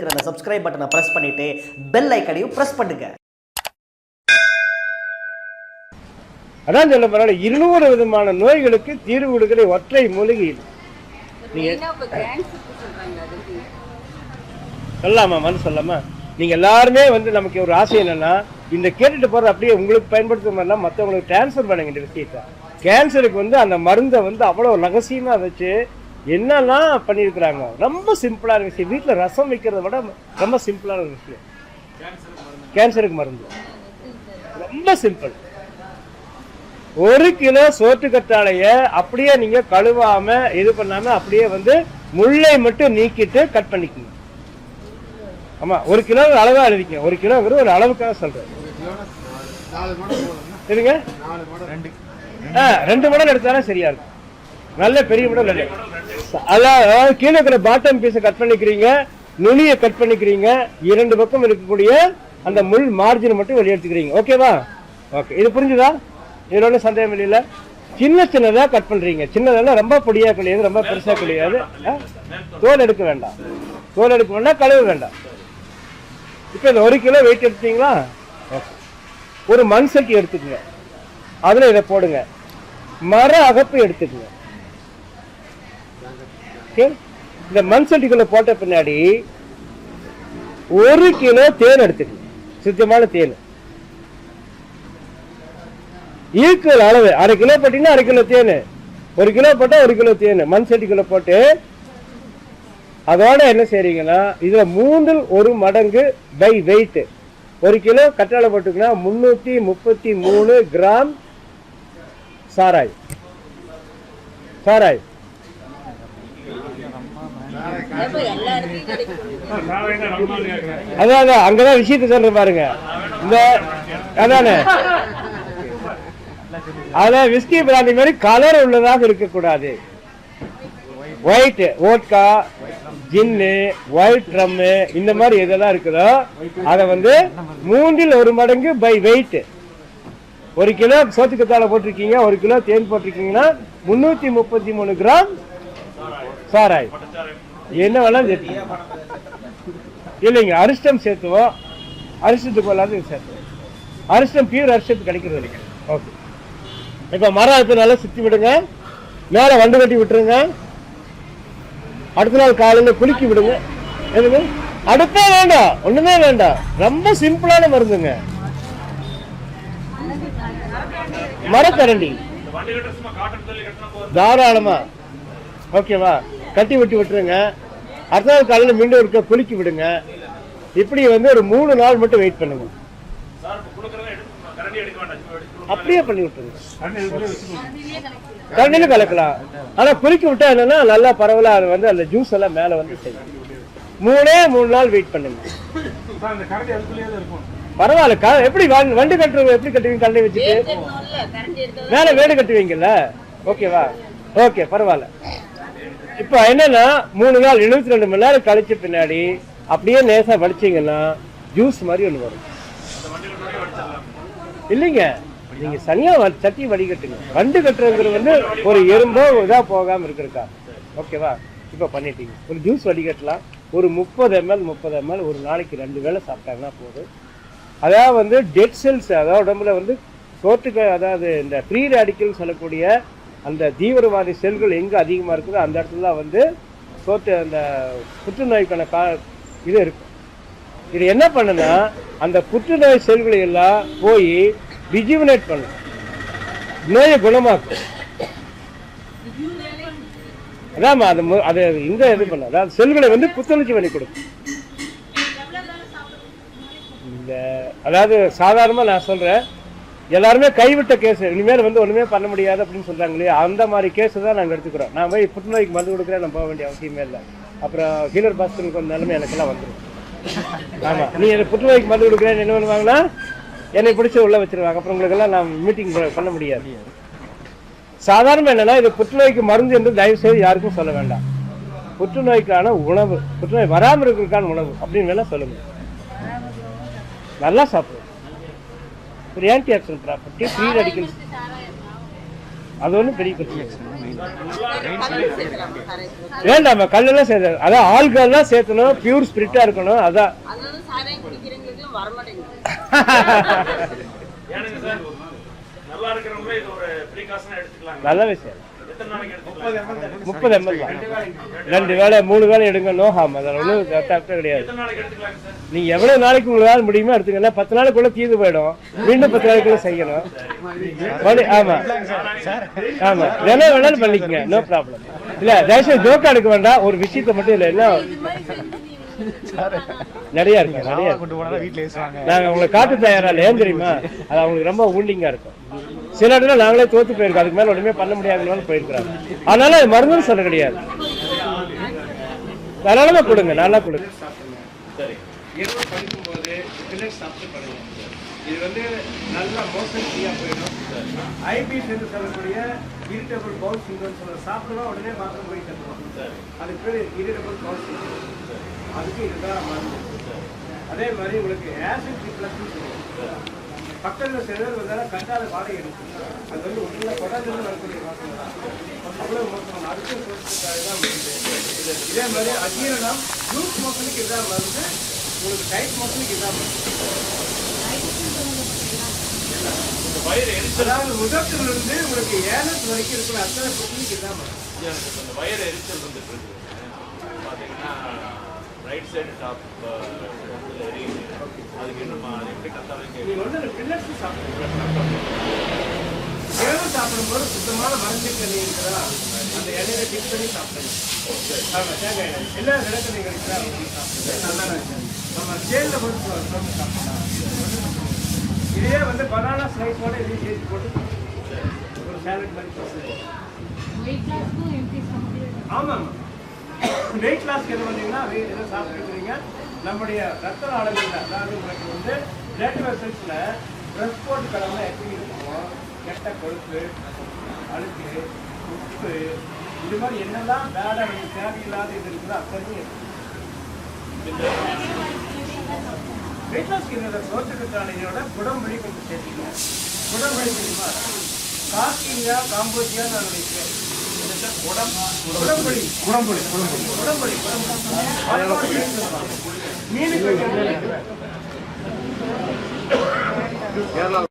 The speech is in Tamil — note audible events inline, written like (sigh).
அந்த சப்ஸ்கிரைப் பட்டனை பிரஸ் பண்ணிட்டு பெல் ஐக்கனையும் பிரஸ் பண்ணுங்க. அதான் சொல்ல போறாங்க இருநூறு விதமான நோய்களுக்கு தீர்வு கொடுக்கிற ஒற்றை மூலிகை சொல்லலாமா மனு சொல்லாமா நீங்க எல்லாருமே வந்து நமக்கு ஒரு ஆசை என்னன்னா இந்த கேட்டுட்டு போறது அப்படியே உங்களுக்கு பயன்படுத்துற மாதிரிலாம் மற்றவங்களுக்கு டிரான்ஸ்ஃபர் பண்ணுங்க இந்த விஷயத்த. கேன்சருக்கு வந்து அந்த மருந்தை வந்து அவ்வளோ ரகசியமா வச்சு என்னெல்லாம் பண்ணியிருக்கிறாங்க? ரொம்ப சிம்பிளான விஷயம் வீட்டில் ரசம் வைக்கிறத விட ரொம்ப சிம்பிளான விஷயம் கேன்சருக்கு மருந்து. ரொம்ப சிம்பிள். ஒரு கிலோ சோற்று கற்றாழைய அப்படியே நீங்க கழுவாம இது பண்ணாம அப்படியே வந்து முள்ளை மட்டும் நீக்கிட்டு கட் பண்ணிக்கணும். ஆமா ஒரு கிலோ அளவா எழுதிக்க ஒரு கிலோங்கிற ஒரு அளவுக்காக சொல்றேன். சரிங்க ஆ ரெண்டு மடல் எடுத்தாலும் சரியா இருக்கும். நல்ல பெரிய மடல் இல்லை அதான் கீழே இருக்கிற பாட்டம் பீஸை கட் பண்ணிக்கிறீங்க நுனியை கட் பண்ணிக்கிறீங்க இரண்டு பக்கம் இருக்கக்கூடிய அந்த முள் மார்ஜின் மட்டும் வெளியெடுத்துக்கிறீங்க ஓகேவா ஓகே இது புரிஞ்சுதா? இதில் ஒன்றும் சந்தேகம் இல்லையில சின்ன சின்னதாக கட் பண்ணுறீங்க சின்னதெல்லாம் ரொம்ப பொடியா கிடையாது ரொம்ப பெருசாக கிடையாது. தோல் எடுக்க வேண்டாம். தோல் எடுக்க வேண்டாம் கழுவ வேண்டாம். இப்போ இந்த ஒரு கிலோ வெயிட் எடுத்தீங்களா? ஓகே ஒரு மண் சட்டி எடுத்துக்கங்க. அதில் இதை போடுங்க. மர அகப்பு எடுத்துக்கங்க. ஓகே இந்த மண் சட்டிக்குள்ள போட்ட பின்னாடி ஒரு கிலோ தேன் எடுத்துக்கணும். சுத்தமான தேன். ஈக்குவல் அளவு. அரை கிலோ போட்டீங்கன்னா அரை கிலோ தேன். ஒரு கிலோ போட்டா ஒரு கிலோ தேன். மண் சட்டிக்குள்ள போட்டு அதோட என்ன செய்றீங்கன்னா இதுல மூன்றில் ஒரு மடங்கு பை வெயிட் ஒரு கிலோ கற்றாழை போட்டுக்கன்னா முன்னூத்தி முப்பத்தி மூணு கிராம் சாராய். சாராய் ஏப்பா எல்லா இடத்துலயும் கிடைக்கும் அதான் அதான் அங்கதான் விஷயத்தை சொல்ற பாருங்க. இந்த அதானே? அதான் விஸ்கி பிராண்டி மாதிரி கலர் உள்ளதாக இருக்கக்கூடாது. White vodka gin white rum இந்த மாதிரி எதெல்லாம் இருக்குதோ அதை வந்து மூன்றில் ஒரு மடங்கு பை வெயிட் ஒரு கிலோ சோத்துக்கத்தாழை போட்டிருக்கீங்க ஒரு கிலோ தேன் போட்டிருக்கீங்கன்னா முந்நூற்றி முப்பத்தி மூணு கிராம் சாராய் என்ன வேணாலும் சேர்த்துக்கோங்க இல்லைங்க அரிஷ்டம் சேர்த்துவோம் அரிஷ்டத்துக்கு இது சேர்த்துவோம் அரிஷ்டம் பியூர் அரிஷ்டத்துக்கு கிடைக்கிறது இல்லைங்க. ஓகே இப்போ மரம் அடுத்த நல்லா சுற்றி விடுங்க. மேலே வண்டு கட்டி விட்டுருங்க. அடுத்த நாள் காலையில் குலுக்கி விடுங்க. எதுங்க அடுப்பே வேண்டாம். ஒண்ணுமே வேண்டாம். ரொம்ப சிம்பிளான மருந்துங்க. மரக்கரண்டி. தாராளமா. ஓகேவா கட்டி விட்டு விட்டுருங்க. அடுத்த நாள் காலையில் மீண்டும் இருக்க குலுக்கி விடுங்க. இப்படி வந்து ஒரு மூணு நாள் மட்டும் வெயிட் பண்ணுங்க. அப்படியே பண்ணி விட்டுருங்க. கரண்டிலும் கலக்கலாம். ஆனா குலுக்கி விட்டா என்னன்னா நல்லா பரவலா அது வந்து அந்த ஜூஸ் எல்லாம் மேல வந்து செய்யும் மூணே மூணு நாள் வெயிட் பண்ணுங்க. பரவாயில்ல. எப்படி வண்டி- கட்டுறது எப்படி கட்டுவீங்க கரண்டி வச்சுட்டு? மேல வேடு கட்டுவீங்கல்ல? ஓகேவா ஓகே பரவாயில்ல. இப்போ என்னன்னா மூணு நாள் எழுபத்தி ரெண்டு மணி நேரம் கழிச்ச பின்னாடி அப்படியே லேசா வடிச்சீங்கன்னா ஜூஸ் மாதிரி ஒன்று வரும். இல்லைங்க. நீங்க சனியா சட்டி வடிகட்டுங்க. வண்டு கட்டுறதுங்கிறது வந்து ஒரு எறும்போ இதா போகாம இருக்கிறக்கா. ஓகேவா? இப்போ பண்ணிட்டீங்க. ஒரு ஜூஸ் வடிகட்டலாம். ஒரு முப்பது எம்எல் முப்பது எம்எல் ஒரு நாளைக்கு ரெண்டு வேளை சாப்பிட்டாங்கன்னா போதும். அதாவது வந்து டெட் செல்ஸ் அதாவது உடம்புல வந்து சோற்றுக்கு அதாவது இந்த ஃப்ரீ ரேடிக்கல் சொல்லக்கூடிய அந்த தீவிரவாதி செல்கள் எங்கே அதிகமாக இருக்குதோ அந்த இடத்துல தான் வந்து சோற்று அந்த புற்றுநோய்க்கான கா இது இருக்கும். இது என்ன பண்ணுன்னா அந்த புற்றுநோய் செல்களை எல்லாம் போய் ரிஜுவினேட் பண்ணும். நோயை குணமாக்கும். அதாம்மா அது மு- அது இந்த இது பண்ண அதாவது செல்களை வந்து புத்துணர்ச்சி பண்ணி கொடுக்கும். இந்த அதாவது சாதாரணமாக நான் சொல்கிறேன் எல்லாருமே கைவிட்ட கேஸ் இனிமேல் வந்து ஒன்றுமே பண்ண முடியாது அப்படின்னு சொல்கிறாங்க இல்லையா? அந்த மாதிரி கேஸ் தான் நாங்கள் எடுத்துக்கிறோம். நான் போய் புற்றுநோய்க்கு மருந்து கொடுக்குறேன் நான் போக வேண்டிய அவசியமே இல்லை. அப்புறம் ஹீலர் பாஸ்கருக்கு ஒரு நிலைமை எனக்கெல்லாம் வந்துடும் ஆமாம் நீ எனக்கு புற்றுநோய்க்கு மருந்து கொடுக்குறேன் என்ன பண்ணுவாங்கன்னா என்னை பிடிச்சி உள்ள வச்சிருவாங்க. அப்புறம் உங்களுக்கெல்லாம் நான் மீட்டிங் பண்ண முடியாது. சாதாரண என்னென்னா இது புற்றுநோய்க்கு மருந்து என்று தயவு செய்து யாருக்கும் சொல்ல வேண்டாம். புற்றுநோய்க்கான உணவு புற்றுநோய் வராமல் இருக்கிறதுக்கான உணவு அப்படின்னு வேணால் சொல்லுங்கள் நல்லா சாப்பிடுவோம் ஒரு antioxidant property free radicals அது ஒன்றும் பெரிய பிரச்சனை வேண்டாம் கல்லெல்லாம் சேர்த்து அதான் ஆல்கல்லாம் சேர்த்தணும் பியூர் ஸ்பிரிட்டா இருக்கணும் அதான். (laughs) நல்லா இருக்கிறவங்களே இது ஒரு ப்ரீகாஷனா எடுத்துக்கலாம் நல்ல விஷயம் முப்பது எம்எல் தான் ரெண்டு வேளை மூணு வேளை எடுங்க நோ ஹாம் அதில் ஒன்றும் தப்பு கிடையாது எத்தனை நாளைக்கு எடுத்துக்கலாங்க சார்? நீங்க எவ்வளவு நாளைக்கு உங்களால முடியுமோ எடுத்துக்கங்க. பத்து நாளைக்குள்ள தீர்ந்து போயிடும். மீண்டும் பத்து நாளைக்குள்ள செய்யணும். மறுபடி- ஆமா. ஆமா. வேணா வேணாலும் பண்ணிக்கங்க. நோ ப்ராப்ளம் இல்ல தயவுசெய்து ஜோக்கா எடுக்க வேண்டாம். ஒரு விஷயத்த மட்டும் இல்ல என்ன? நிறைய இருக்கு நிறைய இருக்கு. நாங்க உங்களை காட்டு தயாரா இல்ல ஏன் தெரியுமா? அது அவங்களுக்கு ரொம்ப ஊண்டிங்கா இருக்கும். சில இடத்துல நாங்களே தோத்து போயிருக்கோம். அதுக்கு மேல ஒண்ணுமே பண்ண முடியாதுனால போயிருக்கிறாங்க. அதனால அது மருந்துன்னு சொல்ல கிடையாது. அதனால கொடுங்க நல்லா கொடுங்க இது வந்து நல்லா மோஷன் ஃப்ரீயாக போயிடும். ஐபிஎஸ் என்று சொல்லக்கூடிய இரிட்டபிள் பவுல் சிண்ட்ரோம் சொல்ல சாப்பிடுவோம் உடனே பாத்ரூம் போய் கட்டுவோம் அதுக்கு பேர் இரிட்டபிள் பவுல் சிண்ட்ரோம் அதுக்கு இதுதான் மருந்து. அதே மாதிரி உங்களுக்கு ஆசிட் ரிஃப்ளக்ஸ் பக்கத்தில் சிலர் வந்தாலும் கண்டால வாடகை எடுக்கும் அது வந்து உள்ள கொடாதுன்னு வரக்கூடிய வாசனை தான். அவ்வளோ மோசம் அடுத்த சோசத்துக்காக தான் இதே மாதிரி அஜீரணம் ஜூஸ் மோசனுக்கு இதான் மருந்து உங்களுக்கு டைட் மோசனுக்கு இதான் மருந்து வயிறு அதாவது முதத்திலிருந்து உங்களுக்கு ஏலத்து வரைக்கும் இருக்கிற அத்தனை பிரச்சனைக்கு இதான் மருந்து இந்த வயிறு எரிச்சல் வந்துட்டு இருக்கு. ரைட் சைடு டாப் அதுக்கு இன்னும் எப்படி கத்த வைக்க நீங்க வந்து பில்லட்ஸ் சாப்பிடுங்க இரவு சாப்பிடும்போது சுத்தமான மருந்து தண்ணி இருக்கிறதா அந்த இலையில டிப் பண்ணி சாப்பிடுங்க. தேங்காய் எண்ணெய். எல்லா நிலக்கடையும் கிடைக்கிறா நல்லா. நம்ம ஜெயிலில் போட்டு சாப்பிடலாம் இதே வந்து பனானா ஸ்லைஸோட இதையும் சேர்த்து போட்டு ஒரு சேலட் மாதிரி ஆமாம். வெயிட் லாஸ்க்கு எது பண்ணீங்கன்னா எதை சாப்பிட்டுருக்கீங்க நம்முடைய ரத்த நாளங்கள் அதாவது உங்களுக்கு வந்து பிளட் வெசல்ஸில் ட்ரெஸ் போட்டு கலந்து எப்படி இருக்குமோ கெட்ட கொழுப்பு அழுக்கு உப்பு இது மாதிரி என்னெல்லாம் பேடாக நமக்கு தேவையில்லாத இது இருக்குதோ அத்தனையும் வெயிட் லாஸ்க்கு என்னோட சோற்றுக்கத்தாழையோட குடம்படி கொஞ்சம் சேர்த்துக்கணும் குடம்படி தெரியுமா காஸ்டிங்கா காம்போஜியா நான் நினைக்கிறேன். குடம்பொழி குடம்பொழி குடம்பொழி குடம்பொழி மீனுக்கு கேரளா